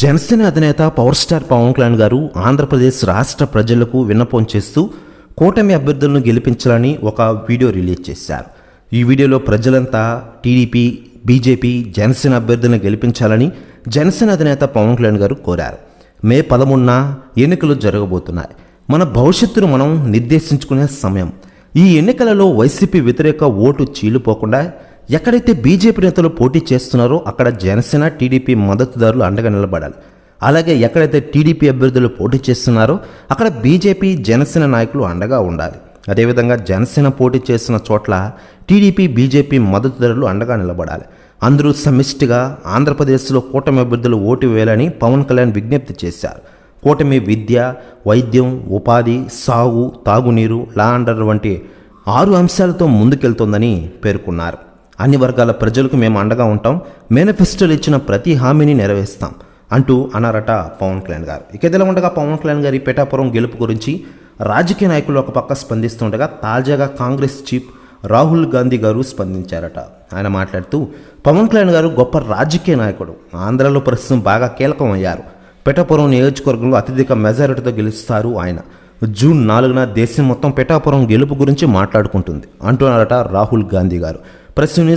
జనసేన అధినేత power star Pawan Kalyan గారు ఆంధ్రప్రదేశ్ రాష్ట్ర ప్రజలకు విన్నపం చేస్తూ కూటమి అభ్యర్థులను గెలిపించాలని ఒక వీడియో రిలీజ్ చేశారు. ఈ వీడియోలో ప్రజలంతా టీడీపీ బీజేపీ జనసేన అభ్యర్థులను గెలిపించాలని జనసేన అధినేత పవన్ కళ్యాణ్ గారు కోరారు. మే పదమూడున ఎన్నికలు జరగబోతున్నాయి. మన భవిష్యత్తును మనం నిర్దేశించుకునే సమయం. ఈ ఎన్నికలలో వైసీపీ వ్యతిరేక ఓటు చీలిపోకుండా ఎక్కడైతే బీజేపీ నేతలు పోటీ చేస్తున్నారో అక్కడ జనసేన టీడీపీ మద్దతుదారులు అండగా నిలబడాలి. అలాగే ఎక్కడైతే టీడీపీ అభ్యర్థులు పోటీ చేస్తున్నారో అక్కడ బీజేపీ జనసేన నాయకులు అండగా ఉండాలి. అదేవిధంగా జనసేన పోటీ చేసిన చోట్ల టీడీపీ బీజేపీ మద్దతుదారులు అండగా నిలబడాలి. అందరూ సమిష్టిగా ఆంధ్రప్రదేశ్లో కూటమి అభ్యర్థులు ఓటు వేయాలని పవన్ కళ్యాణ్ విజ్ఞప్తి చేశారు. కూటమి విద్య వైద్యం ఉపాధి సాగు తాగునీరు లా అండర్ వంటి ఆరు అంశాలతో ముందుకెళ్తోందని పేర్కొన్నారు. అన్ని వర్గాల ప్రజలకు మేము అండగా ఉంటాం. మేనిఫెస్టోలు ఇచ్చిన ప్రతి హామీని నెరవేరుస్తాం అంటూ అన్నారట పవన్ కళ్యాణ్ గారు. ఇక ఇదిలా ఉండగా పవన్ కళ్యాణ్ గారి పేటాపురం గెలుపు గురించి రాజకీయ నాయకులు ఒక పక్క స్పందిస్తుండగా తాజాగా కాంగ్రెస్ చీఫ్ రాహుల్ గాంధీ గారు స్పందించారట. ఆయన మాట్లాడుతూ పవన్ కళ్యాణ్ గారు గొప్ప రాజకీయ నాయకుడు. ఆంధ్రలో ప్రస్తుతం బాగా కీలకం అయ్యారు పెటాపురం నియోజకవర్గంలో అత్యధిక మెజారిటీతో గెలుస్తారు ఆయన. జూన్ నాలుగున దేశం మొత్తం పిఠాపురం గెలుపు గురించి మాట్లాడుకుంటుంది అంటున్నారట రాహుల్ గాంధీ గారు. ప్రస్తుతం